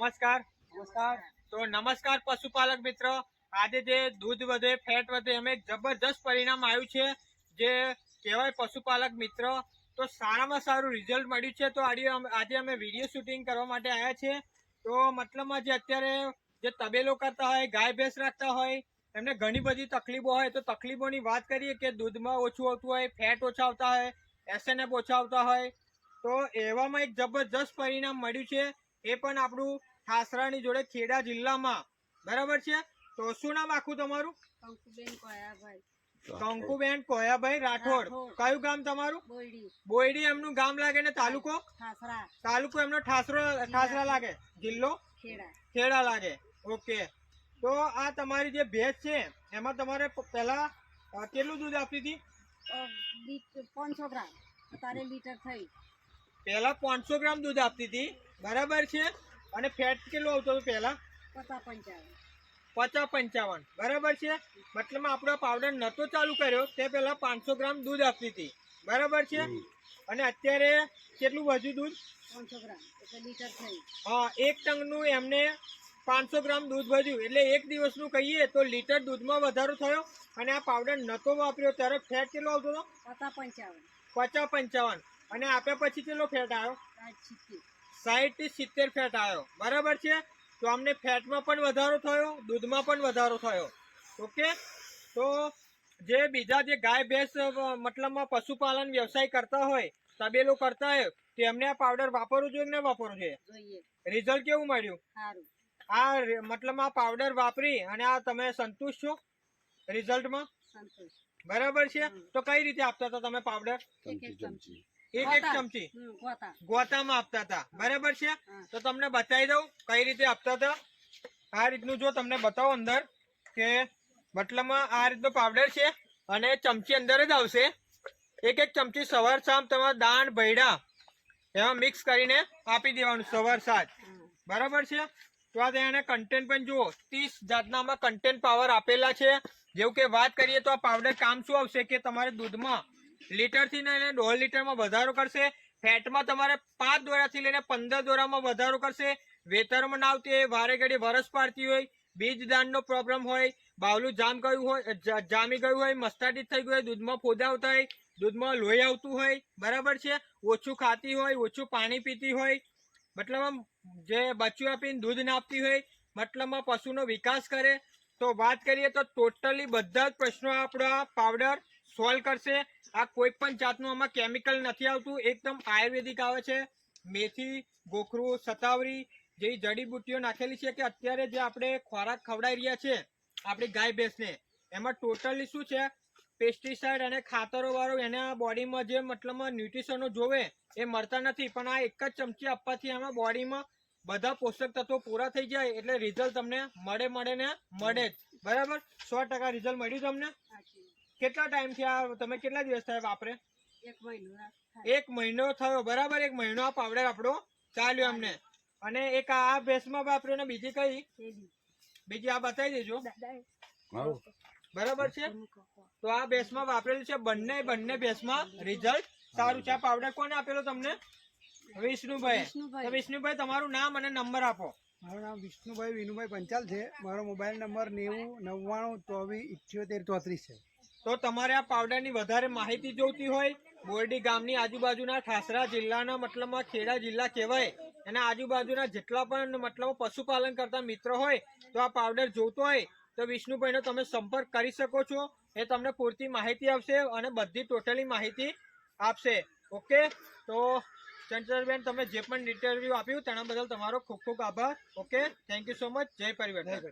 નમસ્કાર. નમસ્કાર. તો નમસ્કાર પશુપાલક મિત્રો. આજે જે દૂધ વધે, ફેટ વધે અમે જબરજસ્ત પરિણામ આવ્યું છે. જે કહેવાય પશુપાલક મિત્રો. તો સારામાં સારું રિઝલ્ટ મળ્યું છે. તો આજે અમે વીડિયો શૂટિંગ કરવા માટે આવ્યા છીએ તો મતલબમાં જે અત્યારે જે તબેલો કરતા હોય, ગાય ભેંસ રાખતા હોય, એમને ઘણી બધી તકલીફો હોય. તો તકલીફોની વાત કરીએ કે દૂધમાં ઓછું આવતું હોય, ફેટ ઓછા આવતા હોય એસએનએફ ઓછા આવતા હોય. તો એવામાં એક જબરજસ્ત પરિણામ મળ્યું છે. એ પણ આપણું ઠાસરાની જોડે ખેડા જિલ્લામાં. બરાબર છે? તો શું નામ આખું તમારું? કંકુબેન કોયાભાઈ. કંકુબેન કોયાભાઈ રાઠોડ. કયું ગામ તમારું? બોયડી. એમનું ગામ લાગે ને તાલુકો? તાલુકો એમનો ઠાસરો ઠાસરા લાગે? જિલ્લો? ખેડા. લાગે. ઓકે. તો આ તમારી જે ભેંસ છે એમાં તમારે પહેલા કેટલું દૂધ આપતી હતી? પાંચસો ગ્રામ. તારે લીટર થઈ. પહેલા પાંચસો ગ્રામ દૂધ આપતી હતી. બરાબર છે? અને ફેટ કેટલું આવતું હતું પહેલા? પચાસ પંચાવન. પચાસ પંચાવન બરાબર છે? મતલબ આપણો પાવડર નહોતો ચાલુ કર્યો તે પહેલા પાંચસો ગ્રામ દૂધ આપતી હતી. બરાબર છે? અને અત્યારે કેટલું વધ્યું દૂધ? પાંચસો ગ્રામ. એટલે લીટર થઈ. હા એક ટંગનું એમને પાંચસો ગ્રામ દૂધ વધ્યું. એટલે એક દિવસનું કહીએ તો લીટર દૂધમાં વધારો થયો અને આ પાવડર નહોતો વાપર્યો. ત્યારે ફેટ કેટલો આવતો હતો? પચાસ પંચાવન. પચાસ પંચાવન. અને આપ્યા પછી કેટલો ફેટ આવ્યો? સાઠ સિત્તેર ફેટ આવ્યો બરાબર છે? તો અમને ફેટમાં પણ વધારો થયો દૂધમાં પણ વધારો થયો. ઓકે? તો જે બીજા જે ગાય ભેંસ મતલબમાં પશુપાલન વ્યવસાય કરતા હોય તબેલો કરતા હોય તેમને આ પાવડર વાપરવું જોઈએ કે ના વાપરવું જોઈએ? જોઈએ. રિઝલ્ટ કેવું મળ્યું? આ મતલબ આ પાવડર વાપરી અને આ તમે સંતુષ્ટ છો રિઝલ્ટમાં બરાબર છે? તો કઈ રીતે આપતા હતા તમે પાવડર એક એક ચમચી. ગોતામાં આપતા હતા. બરાબર છે? તો તમને બતાવી દઉં કઈ રીતે આપતા હતા. આ રીતનું જો તમને બતાવો અંદર કે મતલબમાં આ રીતનો પાવડર છે અને ચમચી અંદર જ આવશે. એક એક ચમચી સવાર સામ તમારા દાણ ભૈડા એમાં મિક્સ કરીને આપી દેવાનું સવાર સાંજ. બરાબર છે? તો આ તેને કન્ટેન્ટ પણ જુઓ. ત્રીસ જાતનામાં કન્ટેન્ટ પાવર આપેલા છે. જેવું કે વાત કરીએ તો આ પાવડર કામ શું આવશે કે તમારે દૂધમાં લીટરથી લઈને દોઢ લીટરમાં વધારો કરશે. ફેટમાં તમારે પાંચ દોરાથી લઈને પંદર દોરામાં વધારો કરશે. વેતરમાં ના આવતી હોય, વારે ઘડી વરસ પાડતી હોય, બીજ દાનનો પ્રોબ્લેમ હોય, બાવલું જામ ગયું હોય જામી ગયું હોય મસ્ટાડી થઈ ગયું હોય, દૂધમાં ફોદા આવતા હોય, દૂધમાં લોહી આવતું હોય, બરાબર છે? ઓછું ખાતી હોય, ઓછું પાણી પીતી હોય, મતલબ જે બચ્યું આપીને દૂધ નાપતી હોય મતલબમાં પશુનો વિકાસ કરે. તો વાત કરીએ તો ટોટલી બધા જ પ્રશ્નો આપણા પાવડર સોલ્વ કરશે. આ કોઈ પણ જાતનું આમાં કેમિકલ નથી આવતું. એકદમ આયુર્વેદિક આવે છે. મેથી, ગોખરું, સતાવરી જેવી જડીબુટ્ટીઓ નાખેલી છે કે અત્યારે જે આપણે ખોરાક ખવડાવી રહ્યા છે, આપણી ગાય ભેંસને, એમાં ટોટલી શું છે? પેસ્ટિસાઇડ અને ખાતરો વાળું એના બોડીમાં જે મતલબમાં ન્યુટ્રિશનો જોવે એ મળતા નથી. પણ આ એક જ ચમચી આપવાથી એમાં બોડીમાં બધા પોષક તત્વો પૂરા થઈ જાય. એટલે રિઝલ્ટ તમને મળે મળે ને મળે જ. બરાબર? સો ટકા રિઝલ્ટ મળ્યું તમને. કેટલા ટાઈમથી આ તમે કેટલા દિવસ થયા વાપરે એક મહિનો એક મહિનો થયો બરાબર? એક મહિનો આ પાવડર આપણો ચાલ્યો અમને. અને એક આ ભેસમાં વાપર્યો ને બીજી કઈ? બીજી આ બતાવી દેજો. બરાબર છે? તો આ ભેસમાં વાપરેલું છે બંને બંને ભેસમાં રિઝલ્ટ સારું છે. આ પાવડર કોને આપેલો તમને? વિષ્ણુભાઈ વિષ્ણુભાઈ. વિષ્ણુભાઈ તમારું નામ અને નંબર આપો. મારું નામ વિષ્ણુભાઈ વિનુભાઈ પંચાલ છે. મારો મોબાઈલ નંબર નેવું નવ્વાણું ચોવીસ ઇઠ્યોતેર ચોત્રીસ છે. તો તમારે આ પાવડરની વધારે માહિતી જોઈતી હોય, બોરડી ગામની આજુબાજુના ઠાસરા જિલ્લાના મતલબમાં ખેડા જિલ્લા કહેવાય, એના આજુબાજુના જેટલા પણ મતલબ પશુપાલન કરતા મિત્રો હોય, તો આ પાવડર જોતો હોય, તો વિષ્ણુભાઈનો તમે સંપર્ક કરી શકો છો, એ તમને પૂરતી માહિતી આપશે અને બધી ટોટલી માહિતી આપશે. ઓકે? તો ચંચલબેન, તમે જે પણ ઇન્ટરવ્યુ આપ્યું તેના બદલ તમારો ખૂબ ખૂબ આભાર. Okay? Thank you so much જય પરિવાર.